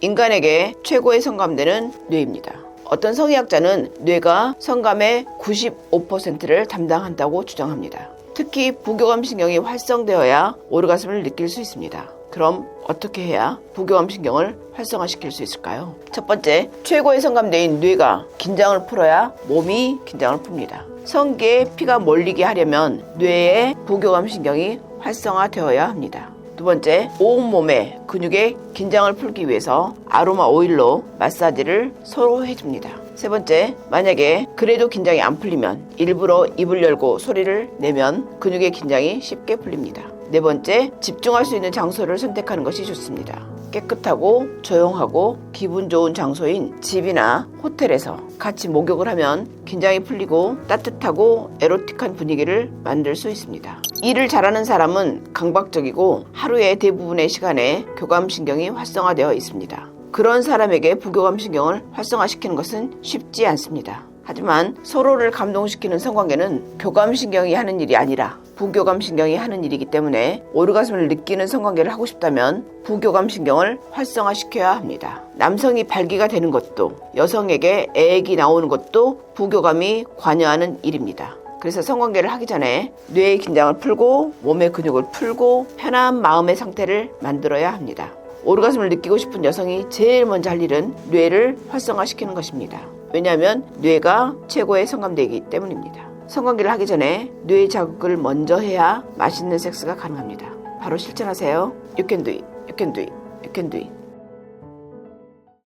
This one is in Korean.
인간에게 최고의 성감대는 뇌입니다. 어떤 성의학자는 뇌가 성감의 95%를 담당한다고 주장합니다. 특히 부교감 신경이 활성되어야 오르가슴을 느낄 수 있습니다. 그럼 어떻게 해야 부교감 신경을 활성화시킬 수 있을까요? 첫 번째, 최고의 성감대인 뇌가 긴장을 풀어야 몸이 긴장을 풉니다. 성기에 피가 몰리게 하려면 뇌의 부교감 신경이 활성화되어야 합니다. 두 번째, 온몸의 근육의 긴장을 풀기 위해서 아로마 오일로 마사지를 서로 해줍니다. 세 번째, 만약에 그래도 긴장이 안 풀리면 일부러 입을 열고 소리를 내면 근육의 긴장이 쉽게 풀립니다. 네 번째, 집중할 수 있는 장소를 선택하는 것이 좋습니다. 깨끗하고 조용하고 기분 좋은 장소인 집이나 호텔에서 같이 목욕을 하면 긴장이 풀리고 따뜻하고 에로틱한 분위기를 만들 수 있습니다. 일을 잘하는 사람은 강박적이고 하루의 대부분의 시간에 교감신경이 활성화되어 있습니다. 그런 사람에게 부교감신경을 활성화시키는 것은 쉽지 않습니다. 하지만 서로를 감동시키는 성관계는 교감신경이 하는 일이 아니라 부교감 신경이 하는 일이기 때문에 오르가슴을 느끼는 성관계를 하고 싶다면 부교감 신경을 활성화시켜야 합니다. 남성이 발기가 되는 것도 여성에게 애액이 나오는 것도 부교감이 관여하는 일입니다. 그래서 성관계를 하기 전에 뇌의 긴장을 풀고 몸의 근육을 풀고 편한 마음의 상태를 만들어야 합니다. 오르가슴을 느끼고 싶은 여성이 제일 먼저 할 일은 뇌를 활성화시키는 것입니다. 왜냐하면 뇌가 최고의 성감대이기 때문입니다. 성관계를 하기 전에 뇌 자극을 먼저 해야 맛있는 섹스가 가능합니다. 바로 실천하세요. You can do it. You can do it. You can do it.